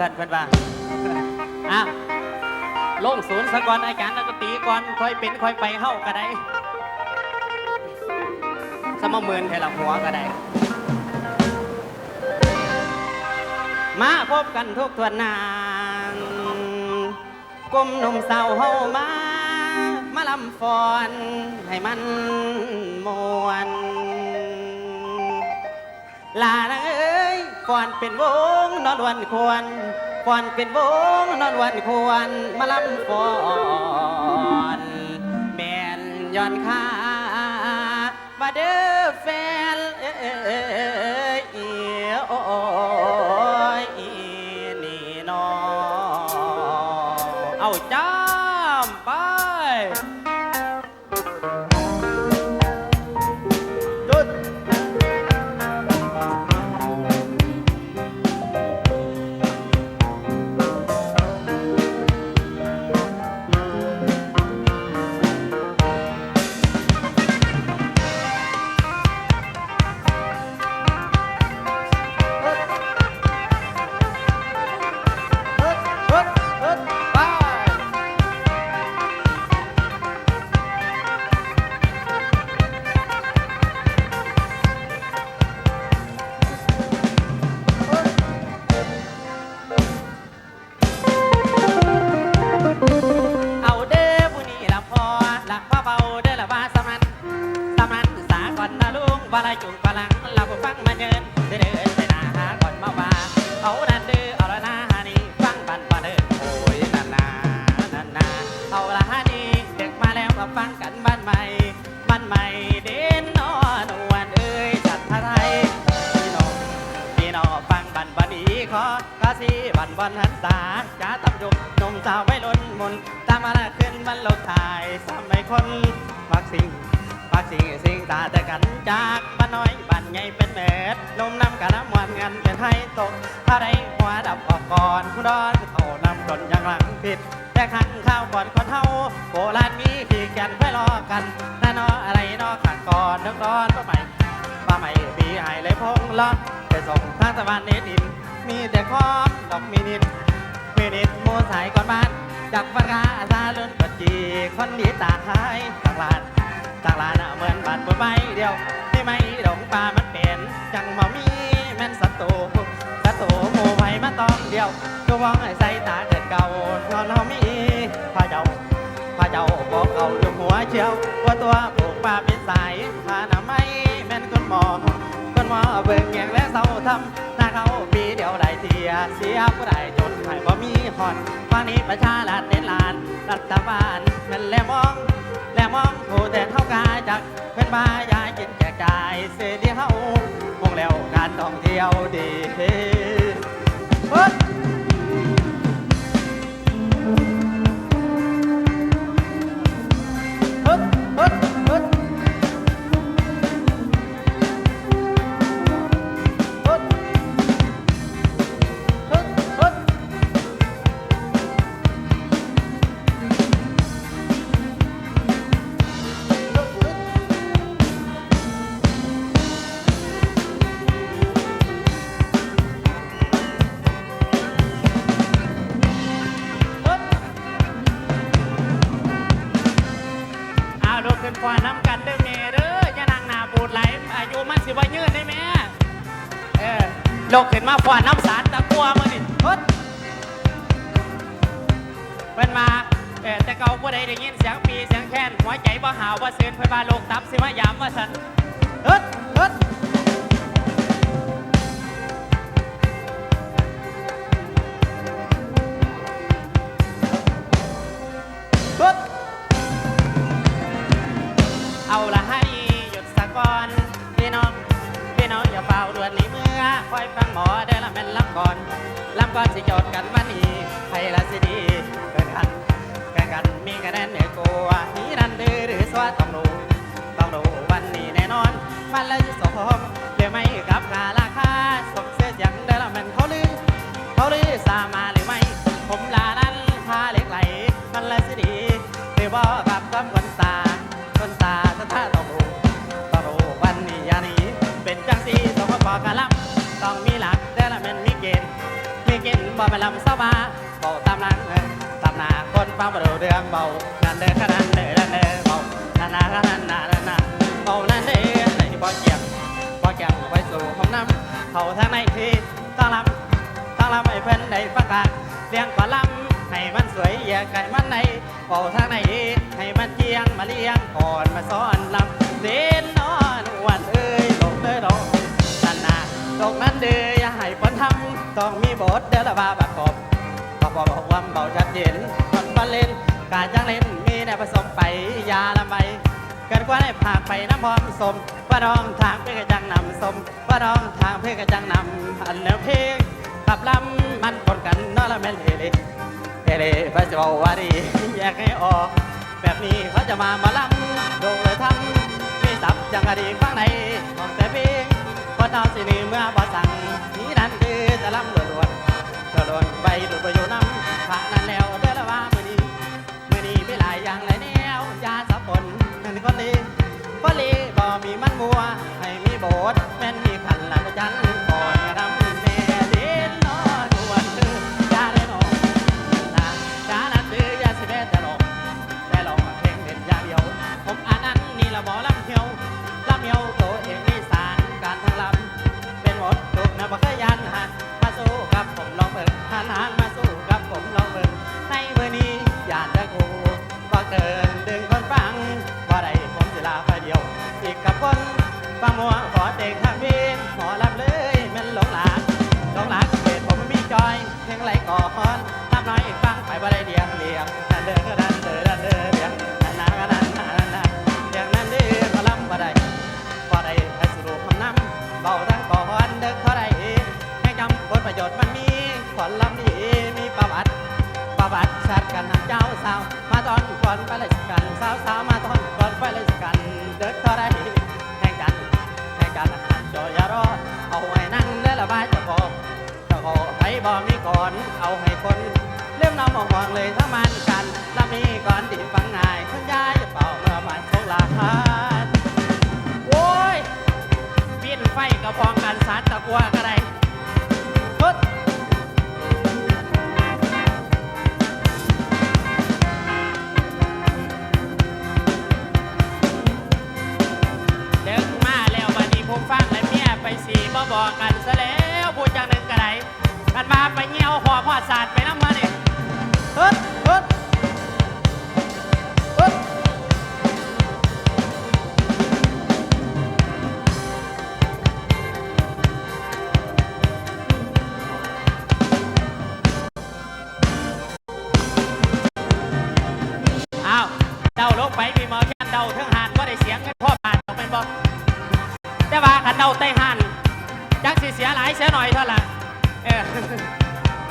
สันเพิ่นว่าอะลงศูนย์สะก่อนอาจารย์นักตีก่อนค่อยเป็นค่อยไปเฮ้าก็ได้สมมือนให้ละหัวก็ได้ มาพบกันทุกทวนนานกลมหนุ่มสาวเฮามา มาลำฟอนให้มันมวนลานะเอ้ ก่อนเป็นวงนอนวันควรก่อนเป็นวงนอนวันควรมาลำฟอนแม่นย้อนค่ามาเด้อแฟนเอ บันบันหันษาจ้าตำยุกนมสาวไม่ล้นมนตามมาละขึ้นมันลดถ่ายสมัยคนมักสิ่งมักสิ่งสิ่งตาแต่กันจากบ้านน้อยบ้านใหญ่เป็นเม็ดลมน้ำกะน้ำวันเงินเป็นให้ตกอะไรหัวดับออกก่อนคุณดอนเอาน้ำกลนยังหลังผิดแต่ขังข้าวก่อนคนเฮาโบราณมีขี่แกนไว้รอกันน่านออะไรนอขังก่อนนึกร้อนก็ใหม่ป้าไม่ปีหายเลยพงละไปส่งทางตะวันเนดิน มีแต่คอมดอกมินิดมินิดมูสายก่อนบ้านจากฟันกาซาลุนปัจจีคนดีตาหายจากลานจากลานเหมือนบานบนใบเดียวที่ไม่ดงปลามันเป็นจังมามีแม่นสัตว์สัตว์หมูไผ่มาตองเดียวก็วองไอ้ใส่ตาเกิดเก่านอนเฮามีพาเจ้าพระเจ้าบอกเขาอยู่หัวเชียวว่าตัวปลูกป่าเป็นสายถ้าหนาไม่แม่นคนหมอคนหมอเบิ่งแยงและเศร้าทำหน้าเขาปีเดียว เสียเสียผู้ใดจนหายบ่มีหอนฟังนี้ประชารัฐเน้นลาน รัฐบาลมันแลมอง แลมองผู้แต่เท่ากายจากเป็นบายายกินแจกจ่ายเสียเดียวคงแล้วการท่องเที่ยวดีเฮ้ เขาทางในที่ต้องลำต้องลำให้เพิ่นได้ฟังกันเลี้ยงก่อนลำให้มันสวยอย่าไก่มันในเบาทางในให้มันเจียงมาเลี้ยงก่อนมาซ้อนลำเด่นนอนวันเอ้ยลงเด้อดอกสันนาตรงนั้นเดืออย่าให้ปนทำต้องมีบทเดอละบาประกอบประกอบบอกว่าเบาชัดเจนคนบอลเล่น การจ้างเล่นมีแนวผสมไปยาละไมเกิดกว่าได้ผากไปน้ำพร้อมสมว่าร้องทางเพื่อกระจังนำสมว่าร้องทางเพื่อกระจังนำอันเนื้อเพลงขับลำมันปนกันนอละแม่นเฮเลเฮเลพระเจ้าวาดีแยกให้ออก แบบนี้เขาจะมามาลำโดงเลยทำมีสับจังกะดีฟังในของแต่เพลงพอเท่าสิหนีเมื่อบ่สั่งนี่นั่นคือจะลำล้วนๆจะลวนไปดูประโยชน์น้ำผ่านนั้นแล้ว นึ่งก็ลีก็ลีบ่มีมันมัวให้มีโบส ฟังมัวขอเด็กทางเวนขอรับเลยแมันหลงหลานหลงหลานเกิดผมมีจอยเพลงไหลก่อนทำน้อยฟังไปบ่ได้เดียงเลียงนั่นเด้อก็นั่นเด้อนั่นเด้อเดียงนั่นนาก็นั่นนานั่นนาอย่างนั้นเด้อก็ลำบ่ได้บ่ได้ให้สรุปคำน้ำเบาทั้งก่อนเด้อเท่าไรให้จำผลประโยชน์มันมีขอนลำนี้มีประวัติประวัติชาติกันนะเจ้าสาวมาตอนก่อนไปเลยกันสาวสาวมาต มน้ำมองมองเลยถ้ามันกันละมีก่อนที่ฟังง่ายคุณยายเป่าเมื่อมันสงลาโอ้ยบินไฟกระพองกันสารตะกัวก็ได้ฮึดเดินมาแล้วบัดนี้ผมฟังและเมียไปสีบ่บอกกันซะแล้วพูดจังหนึ่งกระไดกันมาไปเงี้ยวหัวพ่อศาสตร์ไปน้ำ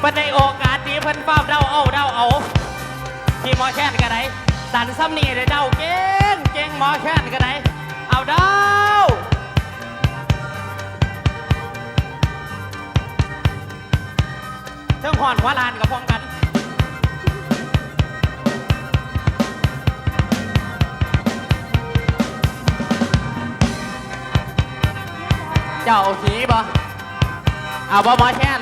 เพิ่นในโอกาสนี้เพิ่นเฝ้าเดาเอาเดาเอาที่หมอแค้นก็ได้สันซ้ำนี่ได้เดาเก่งเก่งหมอแค้นก็ได้เอาเดาเทิงหอนหัวลานกับพร้องกันเจ้าเอาหีบ่เอาบ่หมอแค้น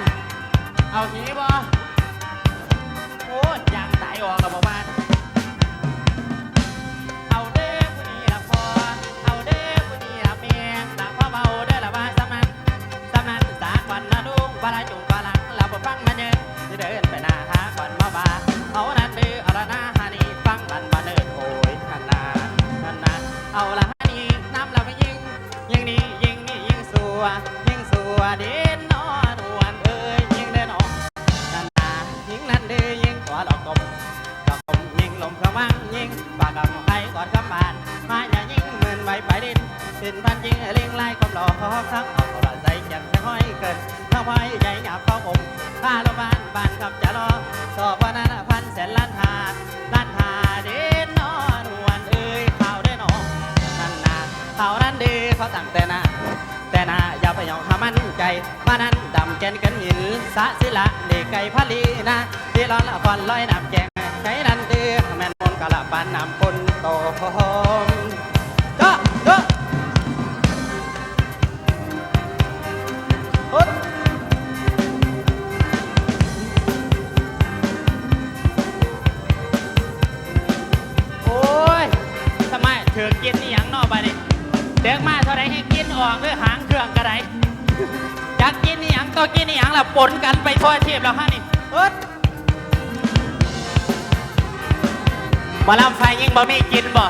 เอาหีบ่โอ้ยยางตายออกแล้วบ่บ้าน ละปานน้ำฝนตอมเด้อเด้อฮึดโอ้ยทำไมเถือกินนี่งนอกไปนี่เด็กมาเท่าไรให้กินออกด้วยหางเครื่องกระไรอยากกินนี่ยังก็กินนี่หยังละปนกันไปทั่วเทียบแล้วฮะนี่เฮ้ย มาลำไฟยิงบ่มีกินบ่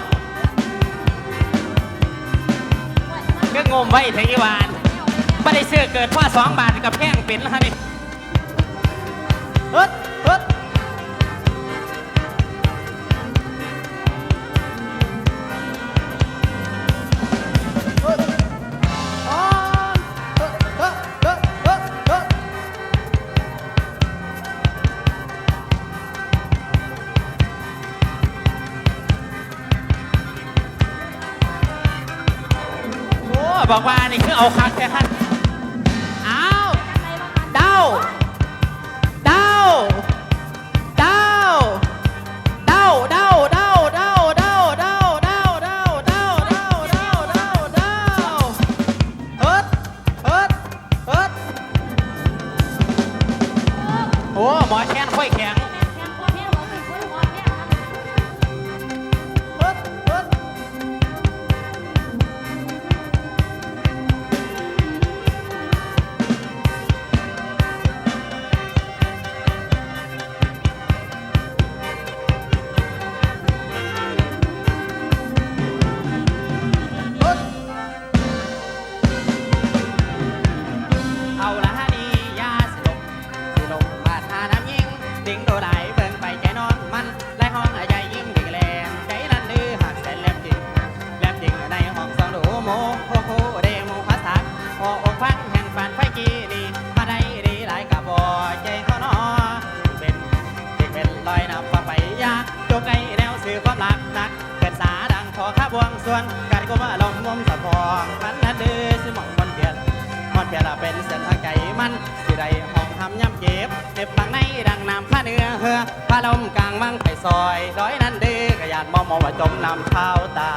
ก็งมไว้ถึงอีวานไม่ได้ซื้อเกิดว่าสองบาทกับแพงเป็นแล้วฮะนี่เอิดเอิด บอกว่านี่คือเอาคักแค่ท่านางใจมันสิได้ห้องทำย่ำเก็บเก็บปังในดังน้ำผ้าเนื้อเฮือผ้าลมกลางมังไปซอยร้อยนั้นเด้อกระยานมอมอว่าจมน้ำเท้าตา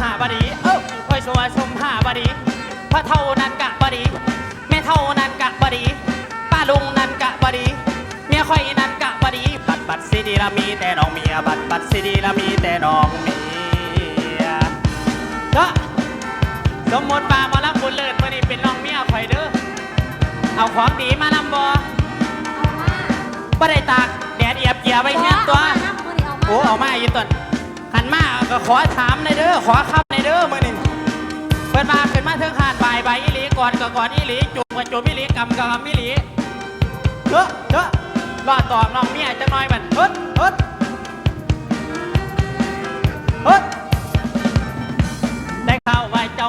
หาบดี เอ้าเฮ้ยสมมาสมหาบดีพระเท่านั้นกะบดี แม่เท่านั้นกะบดี ป้าลุงนั้นกะบดี เมียค่อยนั้นกะบดี บัดบัดซีดีละมีแต่น้องเมีย บัดบัดซีดีละมีแต่น้องเมียก็สมมติปามาลับุญเลิศมื่อนี้เป็นน้องเมียข่อยเด้อ เอาของดีมาลำบอบ่ได้ตากแดดเอียบเกียไว้แห้งตัว โอ้เอามาอยู่ต้น ขันมาก็ขอถามในเด้อขอคำในเด้อมือนี้เปิดมาขึ้นมาเทิงหาดบายใบายอีหลีก่อนก็ก่อนอีหลีจูบก็จูบอีหลีกำกำอีหลีเด้อเด้อรอตอบน้องเมียจังน้อยมันเฮ้ดเฮ้ดเฮ้ดได้ข่าวว่าเจ้า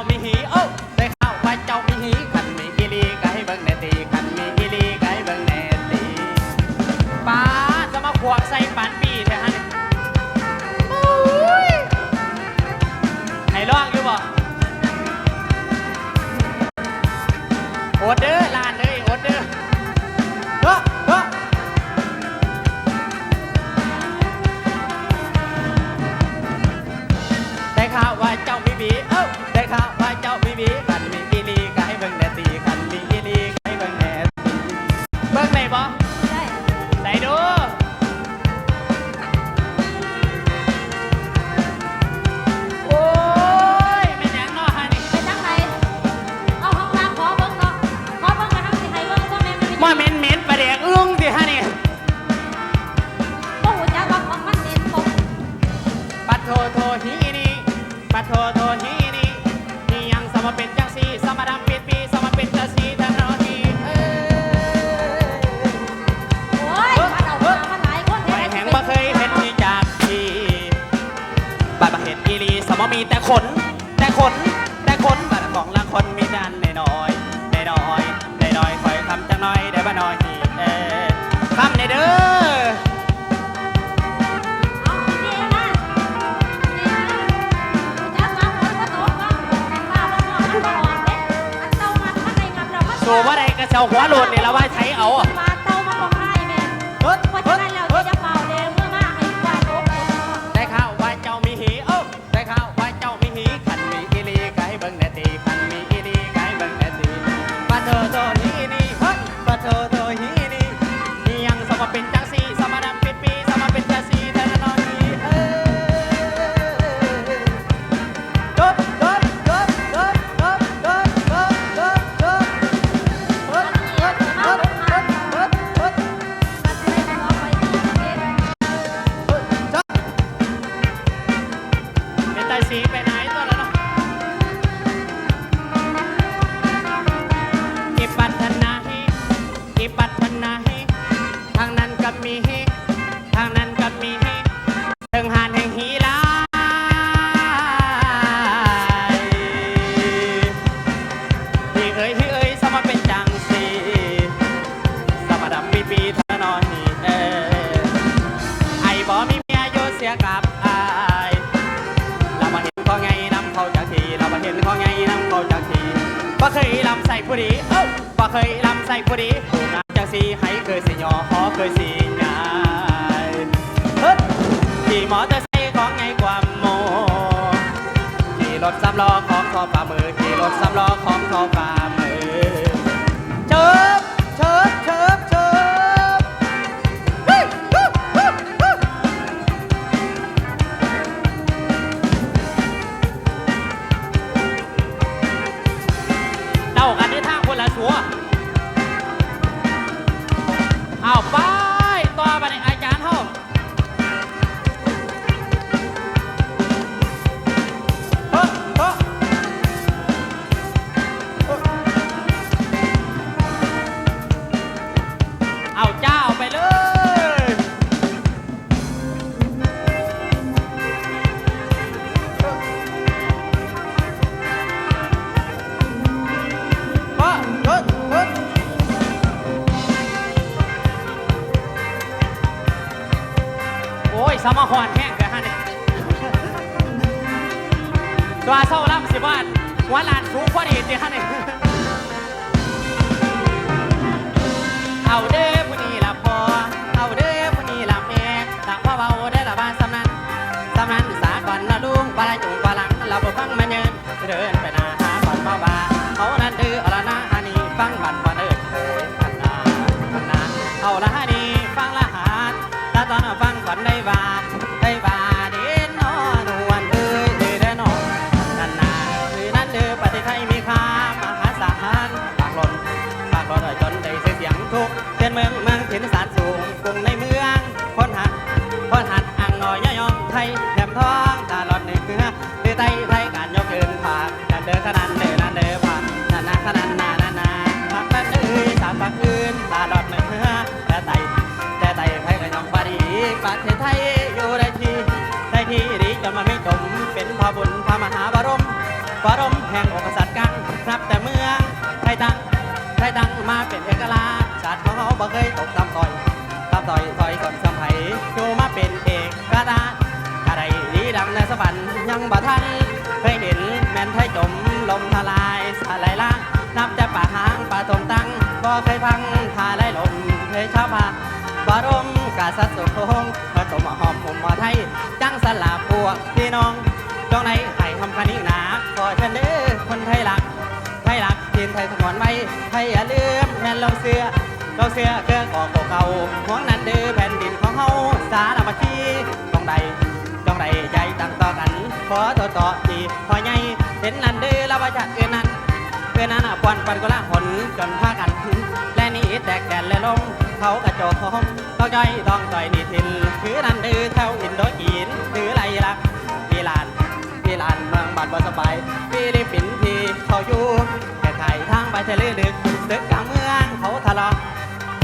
มีทางนั้นก็มีเฮเทิงหานแห่งฮีลาฮีเอ้ยที่เอ้ยสมาเป็นจังสีสมาดำมีปีทนอนนี่เออไอ้บ่มีเมียโยเสียกับไอาเรามาเห็นข้อไงนำเขาจากทีเรามาเห็นข้อไงนำเขาจากทีบ่เคยลำใส่ผู้ดีเอ้าบ่เคยลำใส่ผู้ดีน้จากสีให้เคยสิยอขอเคยสี ตัวเศร้าล่ำสิบ้านหัวลานสูงพอดีเดียวนี่เอาเด้อผู้นี้ละพอ เอาเด้อผู้นี้ละแม่ต่างพ่อเบาได้ละบ้านสำนันสำนันสาก่อนละลุงปลาจุงปลาหลังเราบ่ฟังมาเนินเดินไป มทลายสลายล่างนับแต่ป่าหางป่าตมตั้งบ่เคยพังทาไหลลมเคยชอบพาบารมกาสัตสุคงเมื่อมหอมผมมอไทย จังสลับพวกพี่น้องจองในไข่ทำคันอีหนาขอเชิญเด้อคนไทยหลัก ไทยหลักทีนไทยสงวนไว้ไทยอย่าลืมแม่นเราเสือเราเสือเกื้อกอกเก่าห่วงนั้นเด้อแผ่นดินของเฮาสารพัดที่ต้องใดต้องใดใจตั้งต่อกัน ขอต่อต่อที่พอใหญ่เห็นนั้นเด้อ วว่าจะเอือนั้นเพื่อนนั้นปวนปันก็ละหนจนพากันและนี่แตกแดนและลงเขากระโจมต้องย่อยต้องต่อยนี่ทินคือนันดื้อเท่าอินโดจีนถือไรลักพี่ลานพี่ลานเมืองบาดบ่สบายฟิลิปปินส์ที่เขาอยู่แค่ไข่ทางไปทะเลลึกตึกกลางเมืองเขาทะเลาะ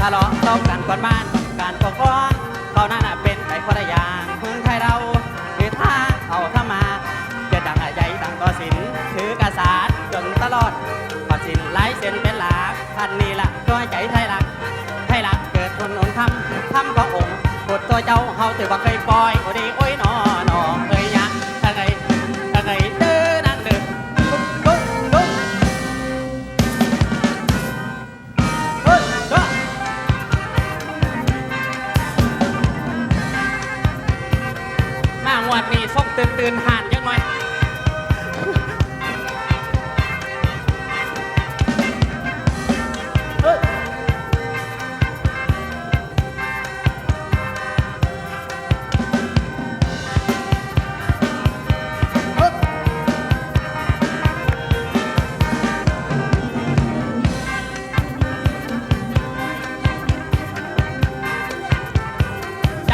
ทะเลาะต้องกันกวนบ้านการปกครองเขานั่นน่ะ พันนี่ละด้วยใจไทยรักไทยรักเกิดคนอนทำทำพระองค์บทตัวเจ้าเฮาถือว่าเคยปล่อยโอ้ดีโอ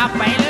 จับไปเลย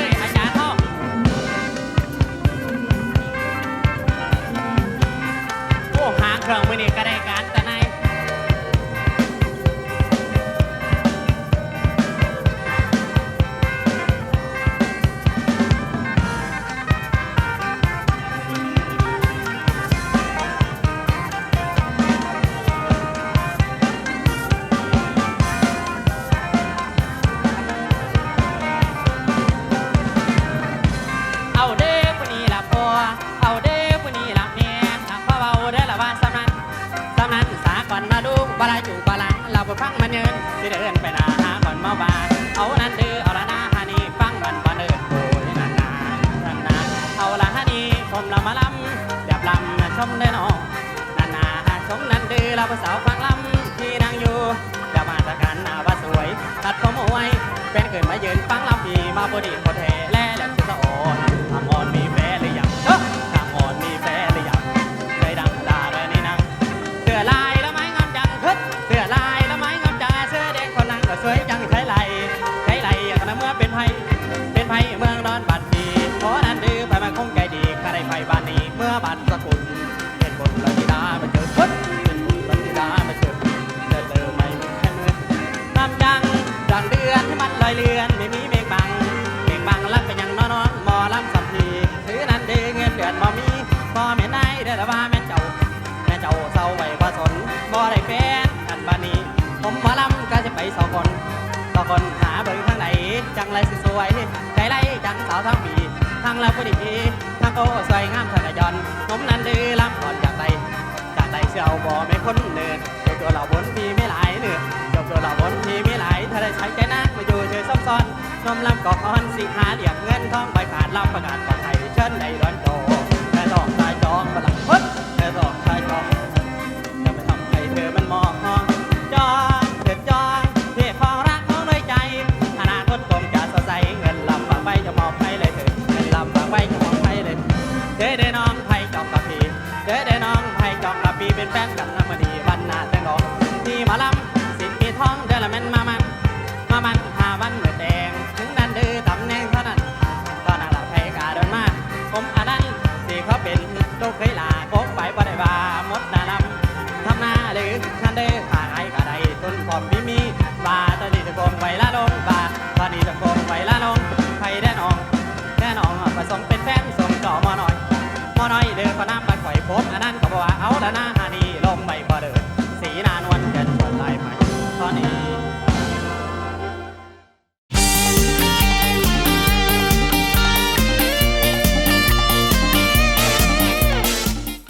นายเด้อละว่าแม่เจ้าแม่เจ้าเศร้าไว้บ่สนบ่ได้แฟนกันบานี้ ผมหมอลำก็จะไปสองคนสองคนหาเบิ่งทางไหนจังไรสิสวยใจไรจังสาวทั้งปีทางเราพอดีทางโอ้สวยงามทางกะยอนผมนั้นดือลำก่อนจากใดจากใดเสียวบ่ไม่คนเนินเจ้าตัวเราบนพีไม่หลายเนื้อเจ้าตัวเราบนพีไม่หลายถ้าได้ใช้ใจนักมาอยู่เฉยซับซ้อนนมลำกอกอ่อนสิหาเรียกเงินทองใบขาดลำประกาศ เด้น้องไทยจอมกะปีเด้เด้น้องไทยจอมกะปีเป็นแฟนกันน้ำมณีวันหน้าแต่งดอกนี่มาลำสินมีท้องเด้อละแม่นมา